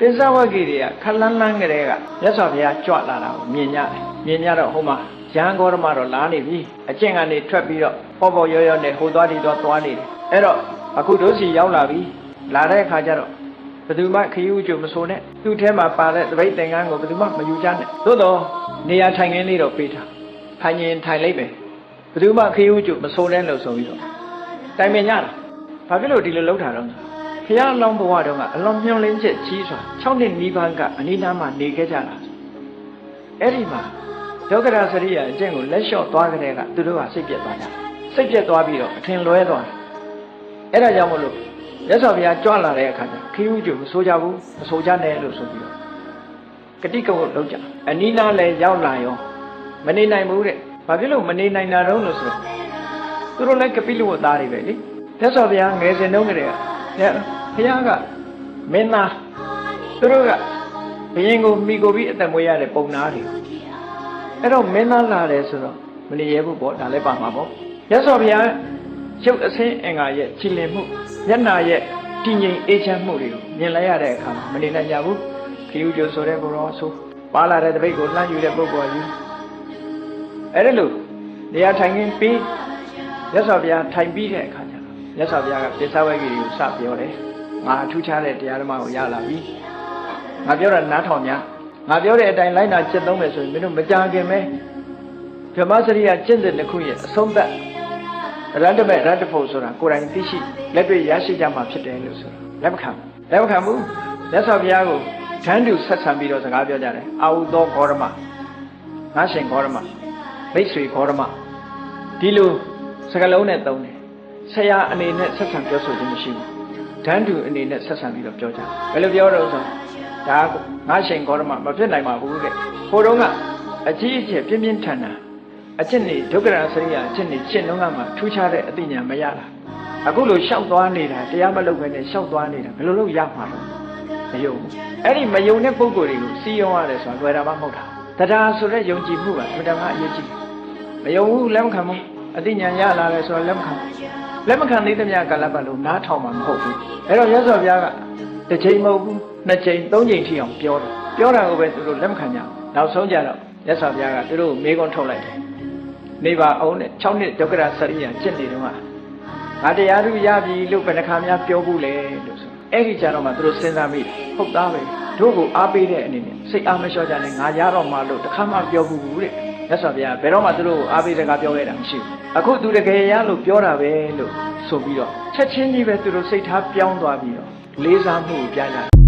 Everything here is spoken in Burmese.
ပိဿဝဂီတွေကခလန်းလန်းကလေးကမြတ်စွာဘုရားကြွလာတာကိုမြင်ကြတယ်မြင်ကြတော့ဟိုမှာရဟန်းဂေါရမတော့လာနေပြီအကျင့်ကနေထွက်ပြီးတော့ပေါ့ပေါ့ရောရောနဲ့ဟိုသွားဒီသွားသွားနေတယ်အဲ့တော့အခုတို့စီရောက်လာပြီလာတဲ့အခါကျတော့ဘယ်သူမှခရီးဥကျုံမဆိုနဲ့သူ့ထဲမှာပါတဲ့တပိတ်သင်္ကန်းကိုဘယ်သူမှမယူကြနဲ့သို့တော့နေရာထိုင်ခင်းလေးတော့ပေးထားထိုင်ရင်ထိုင်လိုက်ပဲဘယ်သူမှခရီးဥကျုံမဆိုနဲ့လို့ဆိုပြီးတော့တိုင်ပင်ကြတာဘာဖြစ်လို့ဒီလိုလုပ်တာတော့ ဖះအလောင်းဘဝတုန်းကအလွန်မျောလင်းချက်ကြီးစွာ6နှစ်နီးပါးကအနိနာမှာနေခဲ့ကြတာအဲ့ဒီမှာဒုက္ခရာစရိယာအကျင့်ကိုလက်လျှော့သွားကြတဲ့ကသူတို့ကစိတ်ပြက်သွားကြတယ်စိတ်ပြက်သွားပြီးတော့အထင်လွဲသွားတယ်အဲ့ဒါကြောင့်မလို့ရသော်ဘုရားကြွလာတဲ့အခါကျခီးဥကျုံမဆိုကြဘူးမဆိုကြနဲ့လို့ဆိုပြီးတော့ဂတိကုတ်ကိုလုပ်ကြအနိနာလည်းရောက်လာရောမနေနိုင်ဘူးတဲ့ဘာဖြစ်လို့မနေနိုင်တာတော့လို့ဆိုတော့သူတို့လည်းကပိလဝတ်သားတွေပဲလေရသော်ဘုရားငယ်စဉ်တုန်းကတည်းက ဘုရားကမင်းသားသူတို့ကဘုရင်ကိုမိကိုပြီးအသက်မွေးရတဲ့ပုံနာတွေအဲ့တော့မင်းသားလာတယ်ဆိုတော့မနေရဘူးပေါ့ဒါလည်းပါမှာပေါ့ရသော်ဘုရားရုပ်အစင်းအင်္ဂါရဲ့ချီလင်မှုမျက်နာရဲ့တည်ငြိမ်အေးချမ်းမှုတွေကိုမြင်လိုက်ရတဲ့အခါမှာမနေနိုင်ကြဘူးခရီးကျိုးဆိုတဲ့ဘုရောဆိုပါလာတဲ့တပိတ်ကိုလှမ်းယူတဲ့ပုဂ္ဂိုလ်ကြီးအဲ့ဒါလို့နေရာထိုင်ခင်းပြီးရသော်ဘုရားထိုင်ပြီးတဲ့အခါကျတော့ရသော်ဘုရားကပိဿဝဂီကိုစပြောတယ် ငါထူးခြားတဲ့တရားဓမ္မကိုရလာပြီငါပြောတာနားထောင်များငါပြောတဲ့အတိုင်းလိုက်နာကျင့်သုံးမယ်ဆိုရင်မင်းတို့မကြခင်ပဲဗြဟ္မစရိယကျင့်တဲ့တစ်ခုရဲ့အဆုံးသတ်ရတ္တမေရတ္တဖို့ဆိုတာကိုယ်တိုင်သိရှိလက်တွေ့ရရှိကြမှာဖြစ်တယ်လို့ဆိုတာလက်မခံဘူးလက်မခံဘူးမြတ်စွာဘုရားကိုဓာန်တူဆက်ဆံပြီးတော့စကားပြောကြတယ်အာဟုသောဂေါရမငါရှင်ဂေါရမမိတ်ဆွေဂေါရမဒီလိုစကားလုံးနဲ့သုံးတယ်ဆရာအနေနဲ့ဆက်ဆံပြောဆိုခြင်းမရှိဘူး ဓာန်တူအနေနဲ့ဆက်ဆံပြီးတော့ပြောကြတယ်ဘယ်လိုပြောတော့ဆိုဒါကငါရှင်ဂေါရမမဖြစ်နိုင်ပါဘူးတဲ့ဟိုတုန်းကအကြီးအကျယ်ပြင်းပြင်းထန်ထန်အချက်နေဒုက္ခရစရိယအချက်နေရှင်းလုံးကမှထူးခြားတဲ့အသိဉာဏ်မရတာအခုလိုရှောက်သွားနေတာတရားမလုပ်ဘဲနဲ့ရှောက်သွားနေတာဘယ်လိုလုပ်ရမှာလဲမယုံဘူးအဲ့ဒီမယုံတဲ့ပုံကိုယ်တွေကိုစီယုံရတယ်ဆိုတာလွယ်တာမှမဟုတ်တာတရားဆိုတဲ့ယုံကြည်မှုကအမှန်တမ်းအရေးကြီးတယ်မယုံဘူးလက်မခံဘူးအသိဉာဏ်ရလာတယ်ဆိုတာလက်မခံဘူး လက်မခံသေးသမျှကာလပတ်လုံးနားထောင်မှာမဟုတ်ဘူးအဲ့တော့ရသော်ဘုရားကတစ်ချိန်မဟုတ်ဘူးနှစ်ချိန်သုံးချိန်ထိအောင်ပြောတယ်ပြောတာကိုပဲသူတို့လက်မခံကြဘူးနောက်ဆုံးကြတော့ရသော်ဘုရားကသူတို့ကိုမေးခွန်းထုတ်လိုက်တယ်နေပါအောင်နဲ့6နှစ်ဒုက္ခရစရိယကျင့်နေတော့ငါတရားသူရပြီလို့ဘယ်နှခါများပြောဘူးလေလို့ဆိုအဲ့ဒီကြတော့မှသူတို့စဉ်းစားမိတယ်ဟုတ်သားပဲတို့ကိုအားပေးတဲ့အနေနဲ့စိတ်အားမလျှော့ကြနဲ့ငါရတော့မှလို့တစ်ခါမှပြောဘူးတဲ့ မြတ်စွာဘုရားဘယ်တော့မှသူတို့ကိုအားပေးစကားပြောခဲ့တာမရှိဘူးအခုသူတကယ်ရလို့ပြောတာပဲလို့ဆိုပြီးတော့ချက်ချင်းကြီးပဲသူတို့စိတ်ထားပြောင်းသွားပြီးတော့လေးစားမှုကိုပြကြတယ်